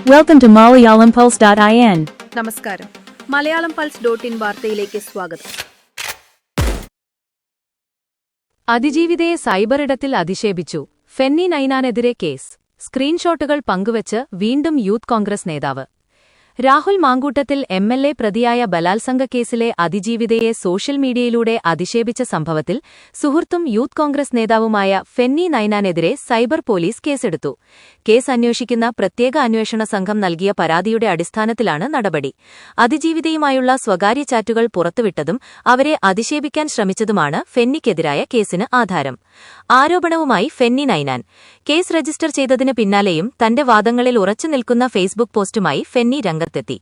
Welcome to MalayalamPulse.in. നമസ്കാരം. Malayalam pulse dot in വാർത്തയിലേക്ക് സ്വാഗതം. അതിജീവിതയെ സൈബറിടത്തിൽ അധിക്ഷേപിച്ചു. ഫെന്നി നൈനാനെതിരെ കേസ്. സ്ക്രീൻഷോട്ടുകൾ പങ്കുവച്ച് വീണ്ടും യൂത്ത് കോൺഗ്രസ് നേതാവ്. Rahul Mamkootathil M L A പ്രതിയായ ബലാത്സംഗ കേസിലെ അതിജീവിതയെ സോഷ്യൽ മീഡിയയിലൂടെ അധിക്ഷേപിച്ച സംഭവത്തിൽ സുഹൃത്തും യൂത്ത് കോൺഗ്രസ് നേതാവുമായ ഫെന്നി നൈനാനെതിരെ സൈബർ പോലീസ് കേസെടുത്തു. കേസ് അന്വേഷിക്കുന്ന പ്രത്യേക അന്വേഷണ സംഘം നൽകിയ പരാതിയുടെ അടിസ്ഥാനത്തിലാണ് നടപടി. അതിജീവിതയുമായുള്ള സ്വകാര്യ ചാറ്റുകൾ പുറത്തുവിട്ടതും അവരെ അധിക്ഷേപിക്കാൻ ശ്രമിച്ചതുമാണ് ഫെന്നിക്കെതിരായ കേസിന് ആധാരം. ആരോപണവുമായി ഫെന്നി നൈനാൻ. കേസ് രജിസ്റ്റർ ചെയ്തതിന് പിന്നാലെയും തന്റെ വാദങ്ങളിൽ ഉറച്ചു നിൽക്കുന്ന ഫേസ്ബുക്ക് പോസ്റ്റുമായി ഫെന്നി രംഗത്തെത്തി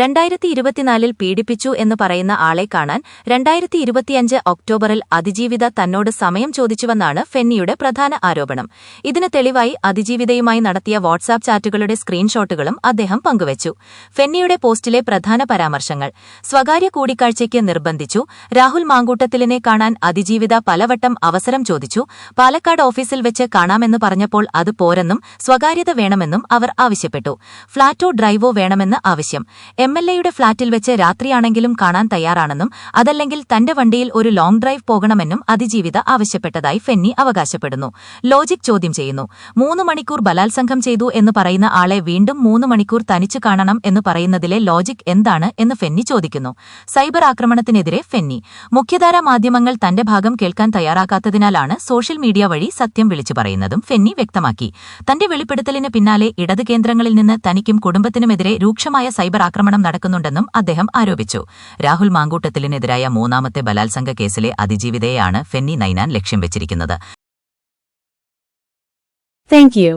രണ്ടായിരത്തി ഇരുപത്തിനാലിൽ പീഡിപ്പിച്ചു എന്ന് പറയുന്ന ആളെ കാണാൻ രണ്ടായിരത്തി ഇരുപത്തിയഞ്ച് ഒക്ടോബറിൽ അതിജീവിത തന്നോട് സമയം ചോദിച്ചുവെന്നാണ് ഫെന്നിയുടെ പ്രധാന ആരോപണം. ഇതിന് തെളിവായി അതിജീവിതയുമായി നടത്തിയ വാട്സാപ്പ് ചാറ്റുകളുടെ സ്ക്രീൻഷോട്ടുകളും അദ്ദേഹം പങ്കുവച്ചു. ഫെന്നിയുടെ പോസ്റ്റിലെ പ്രധാന പരാമർശങ്ങൾ. സ്വകാര്യ കൂടിക്കാഴ്ചയ്ക്ക് നിർബന്ധിച്ചു. രാഹുൽ മാങ്കൂട്ടത്തിലിനെ കാണാൻ അതിജീവിത പലവട്ടം അവസരം ചോദിച്ചു. പാലക്കാട് ഓഫീസിൽ വെച്ച് കാണാമെന്ന് പറഞ്ഞപ്പോൾ അത് പോരെന്നും സ്വകാര്യത വേണമെന്നും അവർ ആവശ്യപ്പെട്ടു. ഫ്ളാറ്റോ ഡ്രൈവോ വേണമെന്ന് ആവശ്യം. എം എൽ എയുടെ ഫ്ളാറ്റിൽ വെച്ച് രാത്രിയാണെങ്കിലും കാണാൻ തയ്യാറാണെന്നും അതല്ലെങ്കിൽ തന്റെ വണ്ടിയിൽ ഒരു ലോങ് ഡ്രൈവ് പോകണമെന്നും അതിജീവിത ആവശ്യപ്പെട്ടതായി ഫെന്നി അവകാശപ്പെടുന്നു. ലോജിക് ചോദ്യം ചെയ്യുന്നു. മൂന്ന് മണിക്കൂർ ബലാത്സംഗം ചെയ്തു എന്ന് പറയുന്ന ആളെ വീണ്ടും മൂന്ന് മണിക്കൂർ തനിച്ചു കാണണം എന്ന് പറയുന്നതിലെ ലോജിക് എന്താണ് എന്ന് ഫെന്നി ചോദിക്കുന്നു. സൈബർ ആക്രമണത്തിനെതിരെ ഫെന്നി. മുഖ്യധാര മാധ്യമങ്ങൾ തന്റെ ഭാഗം കേൾക്കാൻ തയ്യാറാക്കാത്തതിനാലാണ് സോഷ്യൽ മീഡിയ വഴി സത്യം വിളിച്ചു പറയുന്നതും ഫെന്നി വ്യക്തമാക്കി. തന്റെ വെളിപ്പെടുത്തലിന് പിന്നാലെ ഇടത് കേന്ദ്രങ്ങളിൽ നിന്ന് തനിക്കും കുടുംബത്തിനുമെതിരെ രൂക്ഷമായ സൈബർ ആക്രമണം നടക്കുന്നുണ്ടെന്നും അദ്ദേഹം ആരോപിച്ചു രാഹുൽ മാങ്കൂട്ടത്തിലിനെതിരായ മൂന്നാമത്തെ ബലാത്സംഗ കേസിലെ അതിജീവിതയെയാണ് ഫെന്നി നൈനാൻ ലക്ഷ്യം വെച്ചിരിക്കുന്നത് Thank you.